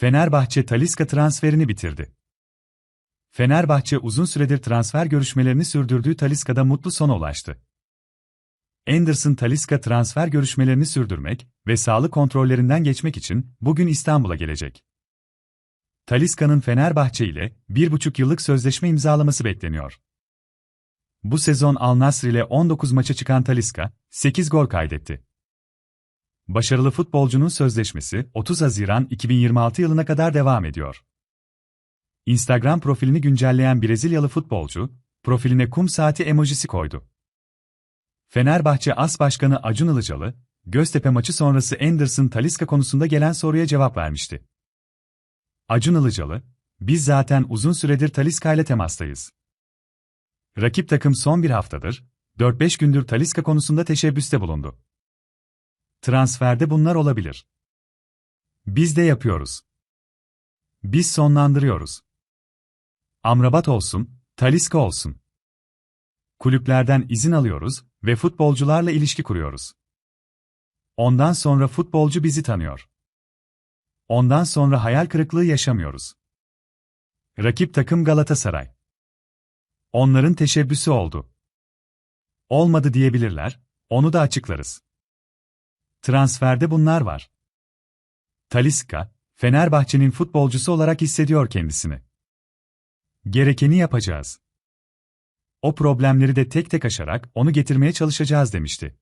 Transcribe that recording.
Fenerbahçe Talisca transferini bitirdi. Fenerbahçe uzun süredir transfer görüşmelerini sürdürdüğü Talisca'da mutlu sona ulaştı. Anderson Talisca transfer görüşmelerini sürdürmek ve sağlık kontrollerinden geçmek için bugün İstanbul'a gelecek. Talisca'nın Fenerbahçe ile bir buçuk yıllık sözleşme imzalaması bekleniyor. Bu sezon Al Nassr ile 19 maça çıkan Talisca, 8 gol kaydetti. Başarılı futbolcunun sözleşmesi 30 Haziran 2026 yılına kadar devam ediyor. Instagram profilini güncelleyen Brezilyalı futbolcu, profiline kum saati emojisi koydu. Fenerbahçe As Başkanı Acun Ilıcalı, Göztepe maçı sonrası Anderson Talisca konusunda gelen soruya cevap vermişti. Acun Ilıcalı, biz zaten uzun süredir Talisca ile temastayız. Rakip takım son bir haftadır, 4-5 gündür Talisca konusunda teşebbüste bulundu. Transferde bunlar olabilir. Biz de yapıyoruz. Biz sonlandırıyoruz. Amrabat olsun, Taliska olsun. Kulüplerden izin alıyoruz ve futbolcularla ilişki kuruyoruz. Ondan sonra futbolcu bizi tanıyor. Ondan sonra hayal kırıklığı yaşamıyoruz. Rakip takım Galatasaray. Onların teşebbüsü oldu. Olmadı diyebilirler, onu da açıklarız. Transferde bunlar var. Taliska, Fenerbahçe'nin futbolcusu olarak hissediyor kendisini. Gerekeni yapacağız. O problemleri de tek tek aşarak onu getirmeye çalışacağız demişti.